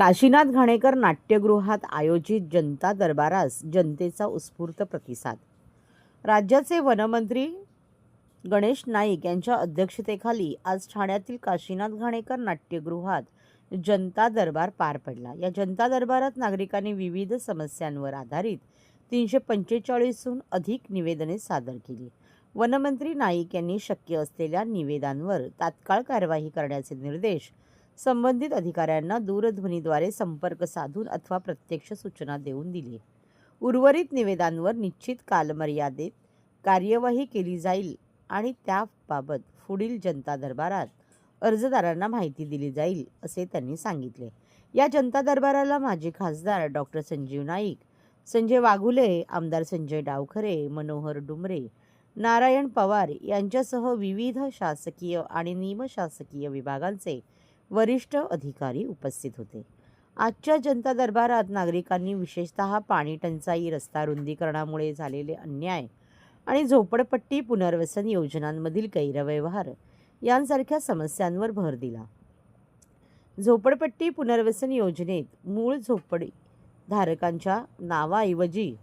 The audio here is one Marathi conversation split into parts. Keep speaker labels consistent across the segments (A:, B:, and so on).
A: काशीनाथ घाणेकर नाट्यगृहात आयोजित जनता दरबारास जनतेचा उत्स्फूर्त प्रतिसाद. राज्याचे वनमंत्री गणेश नाईक यांच्या अध्यक्षतेखाली आज ठाण्यातील काशीनाथ घाणेकर नाट्यगृहात जनता दरबार पार पडला. या जनता दरबारात नागरिकांनी विविध समस्यांवर आधारित तीनशे पंचेचाळीसहून अधिक निवेदने सादर केली. वनमंत्री नाईक यांनी शक्य असलेल्या निवेदांवर तात्काळ कारवाई करण्याचे निर्देश संबंधित अधिकाऱ्यांना दूरध्वनीद्वारे संपर्क साधून अथवा प्रत्यक्ष सूचना देऊन दिली. उर्वरित निवेदांवर निश्चित कालमर्यादेत कार्यवाही केली जाईल आणि त्याबाबत पुढील जनता दरबारात अर्जदारांना माहिती दिली जाईल असे त्यांनी सांगितले. या जनता दरबाराला माजी खासदार डॉक्टर संजीव नाईक संजय वाघुले आमदार संजय डावखरे मनोहर डुमरे नारायण पवार यांच्यासह विविध शासकीय आणि निमशासकीय विभागांचे वरिष्ठ अधिकारी उपस्थित होते. आजच्या जनता दरबारात नागरिकांनी विशेषतः पाणी टंचाई रस्ता रुंदीकरणामुळे झालेले अन्याय आणि झोपडपट्टी पुनर्वसन योजनांमधील गैरव्यवहार यांसारख्या समस्यांवर भर दिला. झोपडपट्टी पुनर्वसन योजनेत मूळ झोपडी धारकांच्या नावाऐवजी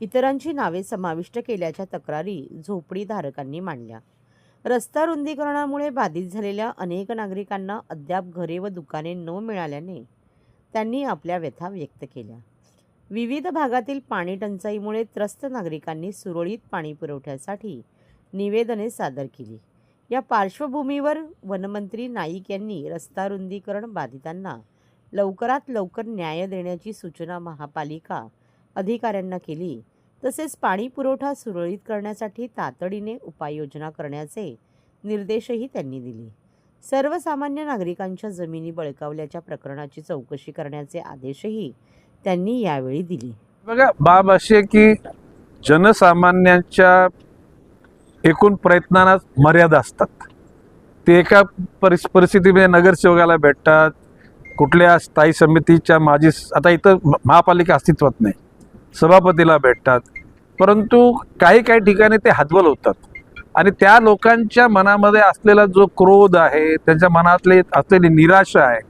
A: इतरांची नावे समाविष्ट केल्याच्या तक्रारी झोपडीधारकांनी मांडल्या. रस्ता रुंदीकरणामुळे बाधित झालेल्या अनेक नागरिकांना अद्याप घरे व दुकाने न मिळाल्याने त्यांनी आपल्या व्यथा व्यक्त केल्या. विविध भागातील पाणी टंचाईमुळे त्रस्त नागरिकांनी सुरळीत पाणी पुरवठ्यासाठी निवेदने सादर केली. या पार्श्वभूमीवर वनमंत्री नाईक यांनी रस्ता रुंदीकरण बाधितांना लवकरात लवकर न्याय देण्याची सूचना महापालिका अधिकाऱ्यांना केली. तसेच पाणी पुरवठा सुरळीत करण्यासाठी तातडीने उपाययोजना करण्याचे निर्देशही त्यांनी दिले. सर्वसामान्य नागरिकांच्या जमिनी बळकावल्याच्या प्रकरणाची चौकशी करण्याचे आदेशही त्यांनी यावेळी दिले.
B: बघा बाब अशी आहे की जनसामान्यांच्या एकूण प्रयत्नांना मर्यादा असतात. ते एका परिस परिस्थितीमध्ये नगरसेवकाला भेटतात कुठल्या स्थायी समितीच्या माजी आता इथं महापालिका अस्तित्वात नाही. सभापतीला भेटतात. परंतु काही काही ठिकाणी ते हातबल होतात. आणि त्या लोकांच्या मनामध्ये असलेला जो क्रोध आहे त्यांच्या मनातले असलेली निराशा आहे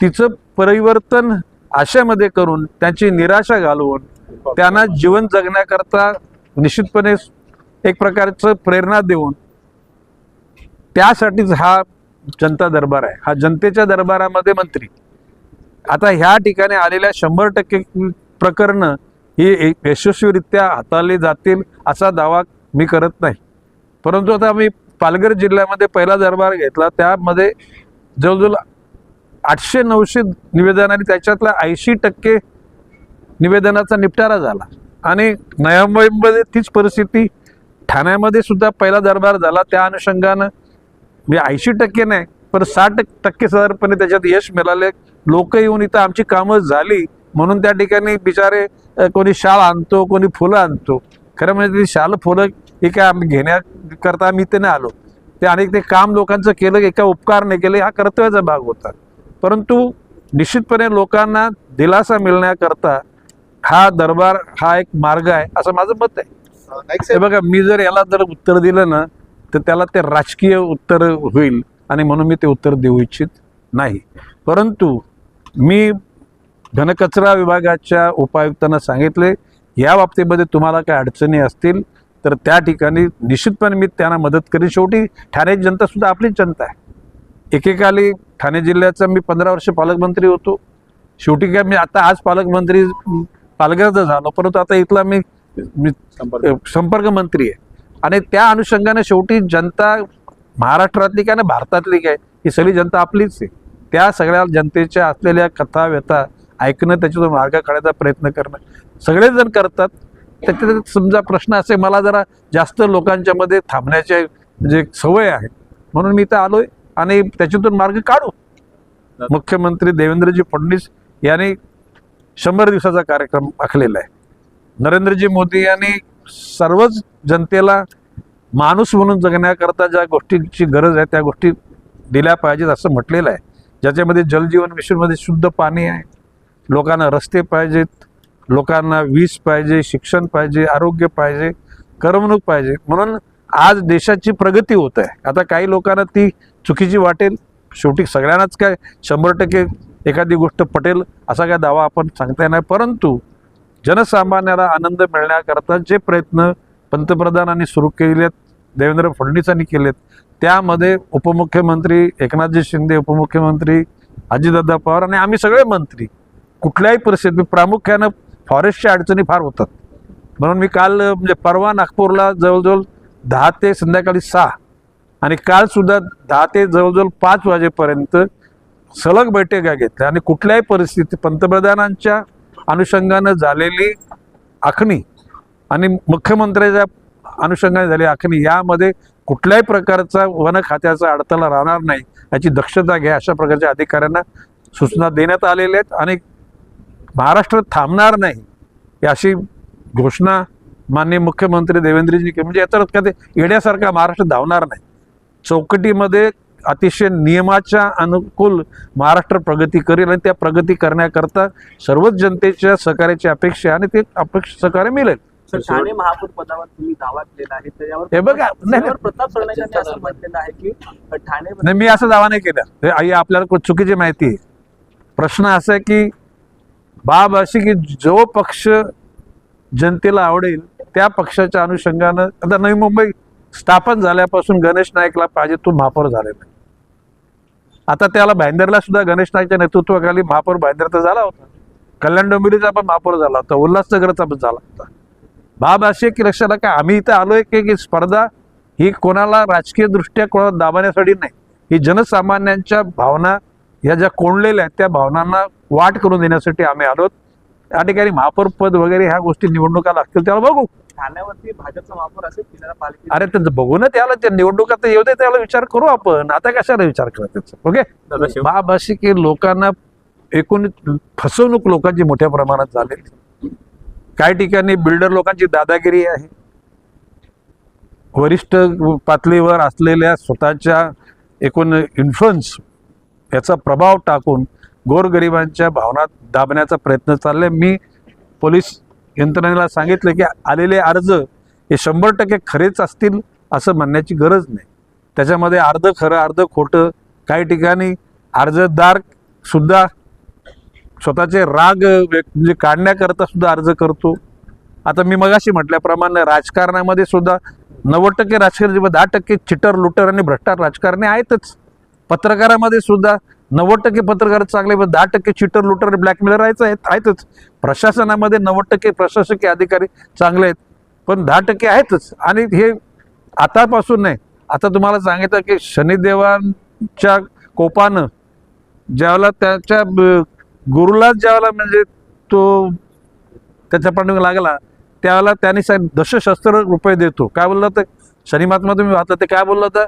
B: तिचं परिवर्तन आशेमध्ये करून त्यांची निराशा घालवून त्यांना जीवन जगण्याकरता निश्चितपणे एक प्रकारचं प्रेरणा देऊन त्यासाठीच हा जनता दरबार आहे. हा जनतेच्या दरबारामध्ये मंत्री. आता ह्या ठिकाणी आलेल्या शंभर टक्के प्रकरणं ही एक यशस्वीरित्या हाताळली जातील असा दावा मी करत नाही. परंतु आता मी पालघर जिल्ह्यामध्ये पहिला दरबार घेतला. त्यामध्ये जवळजवळ आठशे नऊशे निवेदन आणि त्याच्यातल्या ऐंशी टक्के निवेदनाचा निपटारा झाला. आणि नव्या मुंबईमध्ये तीच परिस्थिती ठाण्यामध्ये सुद्धा पहिला दरबार झाला. त्या अनुषंगानं मी ऐंशी टक्के नाही पण साठ टक्के साधारणपणे त्याच्यात यश मिळाले. लोक येऊन इथं आमची कामं झाली. म्हणून त्या ठिकाणी बिचारे कोणी शाळ आणतो कोणी फुलं आणतो. खरं म्हणजे ती शाल फुलं हे काय आम्ही घेण्याकरता आम्ही इथे नाही आलो. ते अनेक ते काम लोकांचं केलं एका उपकार नाही केले हा कर्तव्याचा भाग होता. परंतु निश्चितपणे लोकांना दिलासा मिळण्याकरता हा दरबार हा एक मार्ग आहे असं माझं मत आहे. हे बघा मी जर याला जर उत्तर दिलं ना तर त्याला ते राजकीय उत्तर होईल आणि म्हणून मी ते उत्तर देऊ इच्छित नाही. परंतु मी घनकचरा विभागाच्या उपायुक्तांना सांगितले या बाबतीमध्ये तुम्हाला काय अडचणी असतील तर त्या ठिकाणी निश्चितपणे मी त्यांना मदत करेन. शेवटी ठाण्याची जनता सुद्धा आपलीच जनता आहे. एकेकाली ठाणे जिल्ह्याचा मी पंधरा वर्ष पालकमंत्री होतो. शेवटी काय मी आता आज पालकमंत्री पालघरचा झालो परंतु आता इथला मी मी
C: संपर्क.
B: संपर्क मंत्री आहे. आणि त्या अनुषंगाने शेवटी जनता महाराष्ट्रातली काय ना भारतातली काय ही सगळी जनता आपलीच आहे. त्या सगळ्या जनतेच्या असलेल्या कथा व्यथा ऐकणं त्याच्यातून मार्ग काढायचा प्रयत्न करणं. सगळेच जण करतात. त्याच्यात समजा प्रश्न असे मला जरा जास्त लोकांच्या मध्ये थांबण्याचे म्हणजे सवय आहे म्हणून मी इथं आलोय आणि त्याच्यातून मार्ग काढू. मुख्यमंत्री देवेंद्रजी फडणवीस यांनी शंभर दिवसाचा कार्यक्रम आखलेला आहे. नरेंद्रजी मोदी यांनी सर्वच जनतेला माणूस म्हणून जगण्याकरता ज्या गोष्टींची गरज आहे त्या गोष्टी दिल्या पाहिजेत असं म्हटलेलं आहे. ज्याच्यामध्ये जलजीवन मिशनमध्ये शुद्ध पाणी आहे लोकांना रस्ते पाहिजेत लोकांना वीज पाहिजे शिक्षण पाहिजे आरोग्य पाहिजे करमणूक पाहिजे. म्हणून आज देशाची प्रगती होत आहे. आता काही लोकांना ती चुकीची वाटेल. शेवटी सगळ्यांनाच काय शंभर टक्के एखादी गोष्ट पटेल असा काय दावा आपण सांगता येणार परंतु जनसामान्याला आनंद मिळण्याकरता जे प्रयत्न पंतप्रधानांनी सुरू केलेत देवेंद्र फडणवीसांनी केलेत त्यामध्ये उपमुख्यमंत्री एकनाथजी शिंदे उपमुख्यमंत्री अजितदादा पवार आणि आम्ही सगळे मंत्री कुठल्याही परिस्थितीत प्रामुख्यानं फॉरेस्टच्या अडचणी फार होतात. म्हणून मी काल म्हणजे परवा नागपूरला जवळजवळ दहा ते संध्याकाळी सहा आणि कालसुद्धा दहा ते जवळजवळ पाच वाजेपर्यंत सलग बैठका घेतल्या आणि कुठल्याही परिस्थितीत पंतप्रधानांच्या अनुषंगानं झालेली आखणी आणि मुख्यमंत्र्याच्या अनुषंगाने झाली आखणी यामध्ये कुठल्याही प्रकारचा वन खात्याचा अडथळा राहणार नाही याची दक्षता घ्या अशा प्रकारच्या अधिकाऱ्यांना सूचना देण्यात आलेल्या आहेत. आणि महाराष्ट्र थांबणार नाही अशी घोषणा माननीय मुख्यमंत्री देवेंद्रजी केली. म्हणजे याचा अर्थ काय? ते येण्यासारखा महाराष्ट्र धावणार नाही. चौकटीमध्ये अतिशय नियमाच्या अनुकूल महाराष्ट्र प्रगती करेल आणि त्या प्रगती करण्याकरता सर्वच जनतेच्या सहकार्याची अपेक्षा आणि ते अपेक्षा सहकार्य मिळेल.
C: ठाणे महापौर पदावर तुम्ही दावा केलेला आहे.
B: हे बघा, नाही,
C: प्रताप असं म्हटलेलं आहे की ठाणे
B: नाही मी असं दावा नाही केला. आई आपल्याला चुकीची माहिती आहे. प्रश्न असा आहे की बाब अशी की जो पक्ष जनतेला आवडेल त्या पक्षाच्या अनुषंगानं आता नवी मुंबई स्थापन झाल्यापासून गणेश नाईकला पाहिजे तो महापौर झालेला आहे. आता त्याला भाईंदरला सुद्धा गणेश नाईकच्या नेतृत्वाखाली महापौर भाईंदर तर झाला होता. कल्याण डोंबिवलीचा पण महापौर झाला होता उल्हासनगरचा पण झाला होता. बाब अशी आहे की लक्षात का आम्ही इथं आलोय की की स्पर्धा ही कोणाला राजकीय दृष्ट्या कोणाला दाबण्यासाठी नाही. ही जनसामान्यांच्या भावना या ज्या कोंडलेल्या आहेत त्या भावनांना वाट करून देण्यासाठी आम्ही आलोत त्या ठिकाणी महापौर पद वगैरे ह्या गोष्टी निवडणुका लागतील त्याला बघू.
C: ठाण्यावरती भाजपचा महापौर असेल किनारा पालिकेत
B: अरे ते बघू ना त्याला त्या निवडणुका तर येऊ दे त्याला विचार करू आपण. आता कशाला विचार करा त्याचा ओके? बाब अशी की लोकांना एकूण फसवणूक लोकांची मोठ्या प्रमाणात झालेली. काही ठिकाणी बिल्डर लोकांची दादागिरी आहे. वरिष्ठ पातळीवर असलेल्या स्वतःच्या एकूण इन्फ्लुअन्स याचा प्रभाव टाकून गोरगरिबांच्या भावना दाबण्याचा प्रयत्न चाललाय. मी पोलीस यंत्रणेला सांगितलं की आलेले अर्ज हे शंभर टक्के खरेच असतील असं म्हणण्याची गरज नाही. त्याच्यामध्ये अर्ध खरं अर्ध खोटं काही ठिकाणी अर्जदार सुद्धा स्वतःचे राग म्हणजे काढण्याकरता सुद्धा अर्ज करतो. आता मी मगाशी म्हटल्याप्रमाणे राजकारणामध्ये सुद्धा नव्वद टक्के राजकारणी दहा टक्के चिटर लुटर आणि भ्रष्टार राजकारणी आहेतच. पत्रकारामध्ये सुद्धा नव्वद टक्के पत्रकार चांगले पण दहा टक्के चिटर लुटर ब्लॅकमेलर राहायचं आहेत आहेतच. प्रशासनामध्ये नव्वद टक्के प्रशासकीय अधिकारी चांगले आहेत पण दहा टक्के आहेतच. आणि हे आतापासून नाही. आता तुम्हाला सांगितलं की शनिदेवांच्या कोपानं ज्यावेळेला त्याच्या गुरुलाच गुरुला ज्यावेळेला म्हणजे तो त्याच्या पाठीमागे लागला त्यावेळेला त्यांनी सांगितलं दशशस्त्र रुपये देतो. काय बोललं होतं? शनी महात्मा तुम्ही वाचलं ते काय बोललं होतं?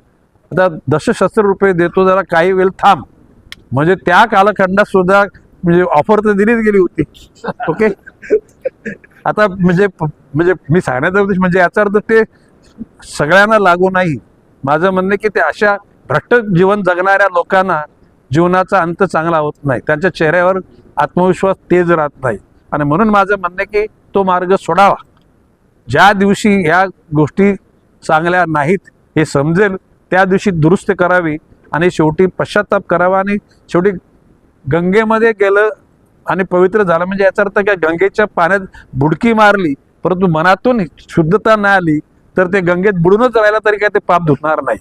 B: आता दशशस्त्र रुपये देतो जरा काही वेळ थांब. म्हणजे त्या कालखंडात सुद्धा म्हणजे ऑफर तर दिलीच गेली होती. ओके आता म्हणजे म्हणजे मी सांगण्याचा उद्देश म्हणजे याचा अर्थ ते सगळ्यांना लागू नाही. माझं म्हणणं की ते अशा भ्रष्ट जीवन जगणाऱ्या लोकांना जीवनाचा अंत चांगला होत नाही. त्यांच्या चेहऱ्यावर आत्मविश्वास तेज राहत नाही. आणि म्हणून माझं म्हणणं की तो मार्ग सोडावा. ज्या दिवशी ह्या गोष्टी चांगल्या नाहीत हे समजेल त्या दिवशी दुरुस्त करावी. आणि शेवटी पश्चाताप करावा आणि शेवटी गंगेमध्ये गेलं आणि पवित्र झालं. म्हणजे याचा अर्थ काय? गंगेच्या पाण्यात बुडकी मारली परंतु मनातून शुद्धता नाही आली तर ते गंगेत बुडूनच राहिला तरी काय ते पाप धुतणार नाही.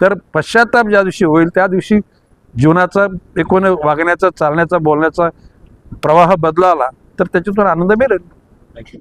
B: तर पश्चाताप ज्या दिवशी होईल त्या दिवशी जीवनाचा एकूण वागण्याचा चालण्याचा बोलण्याचा प्रवाह बदलाला तर त्याच्यातून आनंद मिळेल.